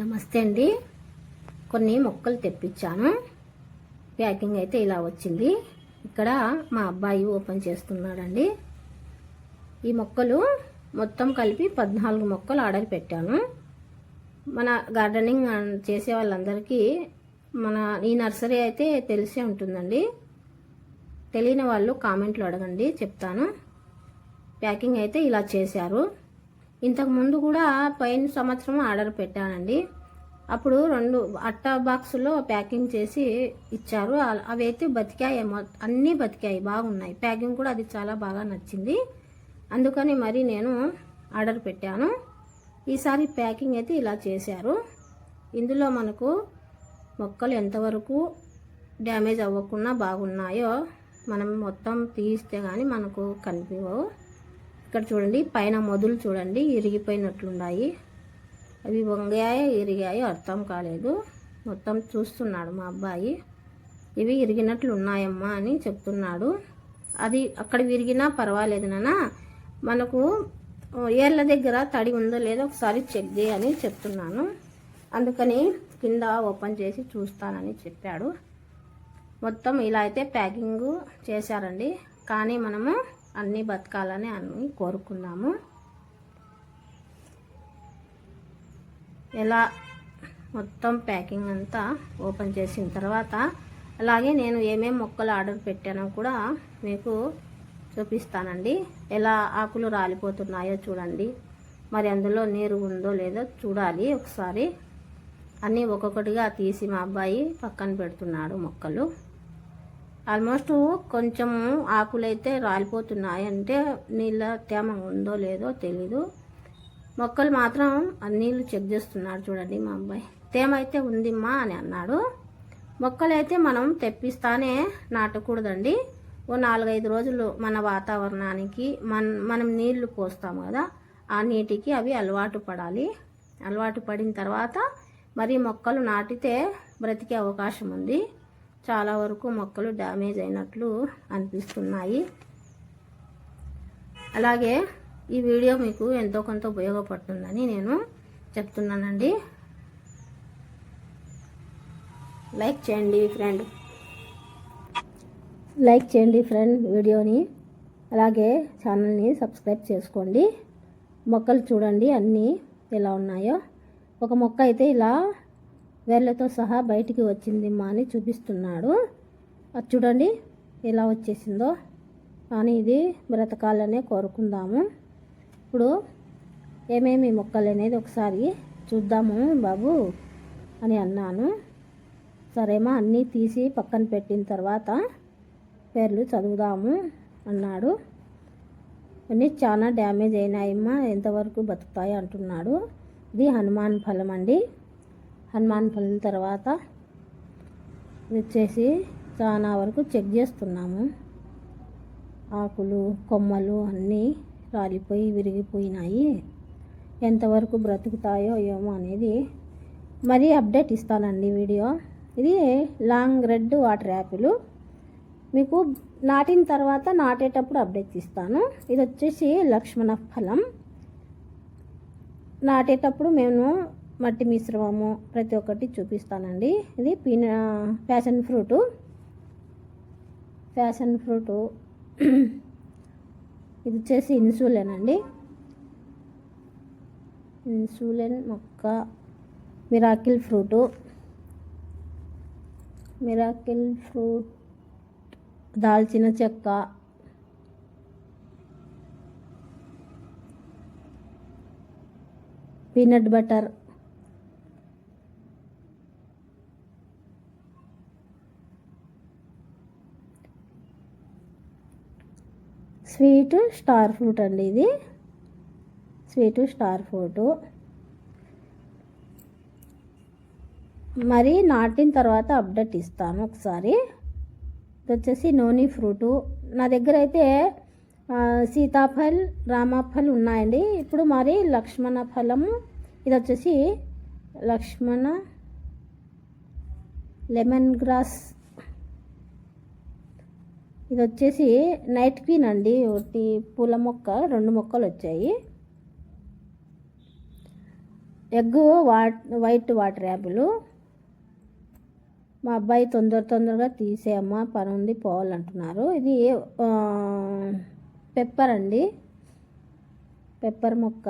నమస్తే అండి. కొన్ని మొక్కలు తెప్పించాను. ప్యాకింగ్ అయితే ఇలా వచ్చింది. ఇక్కడ మా అబ్బాయి ఓపెన్ చేస్తున్నాడండి. ఈ మొక్కలు మొత్తం కలిపి పద్నాలుగు మొక్కలు ఆర్డర్ పెట్టాను. మన గార్డెనింగ్ చేసే వాళ్ళందరికీ మన ఈ నర్సరీ అయితే తెలిసే ఉంటుందండి. తెలియని వాళ్ళు కామెంట్లు అడగండి చెప్తాను. ప్యాకింగ్ అయితే ఇలా చేశారు. ఇంతకు ముందు కూడా పైన సంవత్సరం ఆర్డర్ పెట్టానండి. అప్పుడు రెండు అట్ట బాక్సులో ప్యాకింగ్ చేసి ఇచ్చారు. అవి అయితే బతికాయి మొ- అన్నీ బతికాయి బాగున్నాయి. ప్యాకింగ్ కూడా అది చాలా బాగా నచ్చింది. అందుకని మరి నేను ఆర్డర్ పెట్టాను. ఈసారి ప్యాకింగ్ అయితే ఇలా చేశారు. ఇందులో మనకు మొక్కలు ఎంతవరకు డ్యామేజ్ అవ్వకుండా బాగున్నాయో మనం మొత్తం తీస్తే కానీ మనకు కనిపించవు ఇక్కడ చూడండి పైన మొదలు చూడండి ఇరిగిపోయినట్లున్నాయి. అవి వంగాయో ఇరిగాయో అర్థం కాలేదు. మొత్తం చూస్తున్నాడు మా అబ్బాయి. ఇవి ఇరిగినట్లు ఉన్నాయమ్మా అని చెప్తున్నాడు. అది అక్కడ విరిగినా పర్వాలేదు నాన్న. మనకు ఏళ్ళ దగ్గర తడి ఉందో లేదో ఒకసారి చెక్ చేయని చెప్తున్నాను. అందుకని కింద ఓపెన్ చేసి చూస్తానని చెప్పాడు. మొత్తం ఇలా అయితే ప్యాకింగ్ చేశారండి. కానీ మనము అన్నీ బతకాలని అన్ని కోరుకున్నాము. ఎలా? మొత్తం ప్యాకింగ్ అంతా ఓపెన్ చేసిన తర్వాత అలాగే నేను ఏమేమి మొక్కలు ఆర్డర్ పెట్టానో కూడా మీకు చూపిస్తానండి. ఎలా ఆకులు రాలిపోతున్నాయో చూడండి. మరి అందులో నీరు ఉందో లేదో చూడాలి ఒకసారి. అన్నీ ఒక్కొక్కటిగా తీసి మా అబ్బాయి పక్కన పెడుతున్నాడు మొక్కలు. ఆల్మోస్ట్ కొంచెం ఆకులైతే రాలిపోతున్నాయి. అంటే నీళ్ళ తేమ ఉందో లేదో తెలీదు. మొక్కలు మాత్రం ఆ చెక్ చేస్తున్నాడు చూడండి మా అబ్బాయి. తేమ అయితే ఉందిమ్మా అని అన్నాడు. మొక్కలు అయితే మనం తెప్పిస్తానే నాటకూడదండి. ఓ నాలుగైదు రోజులు మన వాతావరణానికి మన మనం నీళ్ళు పోస్తాం కదా ఆ నీటికి అవి అలవాటు పడాలి. అలవాటు పడిన తర్వాత మరి మొక్కలు నాటితే బ్రతికే అవకాశం ఉంది. చాలా వరకు మొక్కలు డ్యామేజ్ అయినట్లు అనిపిస్తున్నాయి. అలాగే ఈ వీడియో మీకు ఎంతో కొంత ఉపయోగపడుతుందని నేను చెప్తున్నానండి. లైక్ చేయండి ఫ్రెండ్. లైక్ చేయండి ఫ్రెండ్ వీడియోని. అలాగే ఛానల్ని సబ్స్క్రైబ్ చేసుకోండి. మొక్కలు చూడండి అన్నీ ఎలా ఉన్నాయో. ఒక మొక్క అయితే ఇలా వేర్లతో సహా బయటికి వచ్చింది మా అని చూపిస్తున్నాడు. అది చూడండి ఎలా వచ్చేసిందో. కానీ ఇది బ్రతకాలనే కోరుకుందాము. ఇప్పుడు ఏమేమి మొక్కలు అనేది ఒకసారి చూద్దాము బాబు అని అన్నాను. సరేమా అన్నీ తీసి పక్కన పెట్టిన తర్వాత పేర్లు చదువుదాము అన్నాడు. అన్నీ చాలా డ్యామేజ్ అయినాయమ్మా ఎంతవరకు బతుకుతాయి? అంటున్నాడు. ఇది హనుమాన్ ఫలం అండి హనుమాన్ ఫలం తర్వాత ఇది వచ్చేసి చాలా వరకు చెక్ చేస్తున్నాము. ఆకులు కొమ్మలు అన్నీ రాలిపోయి విరిగిపోయినాయి. ఎంతవరకు బ్రతుకుతాయో ఏమో అనేది మరీ అప్డేట్ ఇస్తానండి వీడియో. ఇది లాంగ్ రెడ్ వాటర్ యాపిల్. మీకు నాటిన తర్వాత నాటేటప్పుడు అప్డేట్ ఇస్తాను. ఇది వచ్చేసి లక్ష్మణ ఫలం. నాటేటప్పుడు మేము మట్టి మిశ్రమము ప్రతి ఒక్కటి చూపిస్తానండి. ఇది పీన ప్యాషన్ ఫ్రూటు. Passion fruit. ఇది వచ్చేసి ఇన్సులిన్ అండి ఇన్సులిన్ మొక్క. Miracle fruit. Miracle fruit. దాల్చిన చెక్క. Peanut butter. Sweet star fruit అండి ఇది. Sweet star fruit. మరి నాటిన తర్వాత అప్డేట్ ఇస్తాను ఒకసారి. వచ్చేసి నోని ఫ్రూటు. నా దగ్గర అయితే సీతాఫల్ రామాఫల్ ఉన్నాయండి. ఇప్పుడు మరి లక్ష్మణ ఫలము ఇది వచ్చేసి లక్ష్మణ లెమన్ గ్రాస్ ఇది వచ్చేసి నైట్ క్వీన్ అండి. ఒకటి పూల మొక్క రెండు మొక్కలు వచ్చాయి. Egg what white water apple. మా అబ్బాయి తొందర తొందరగా తీసేయమ్మా పని ఉంది పోవాలంటున్నారు. ఇది పెప్పర్ అండి. పెప్పర్ మొక్క.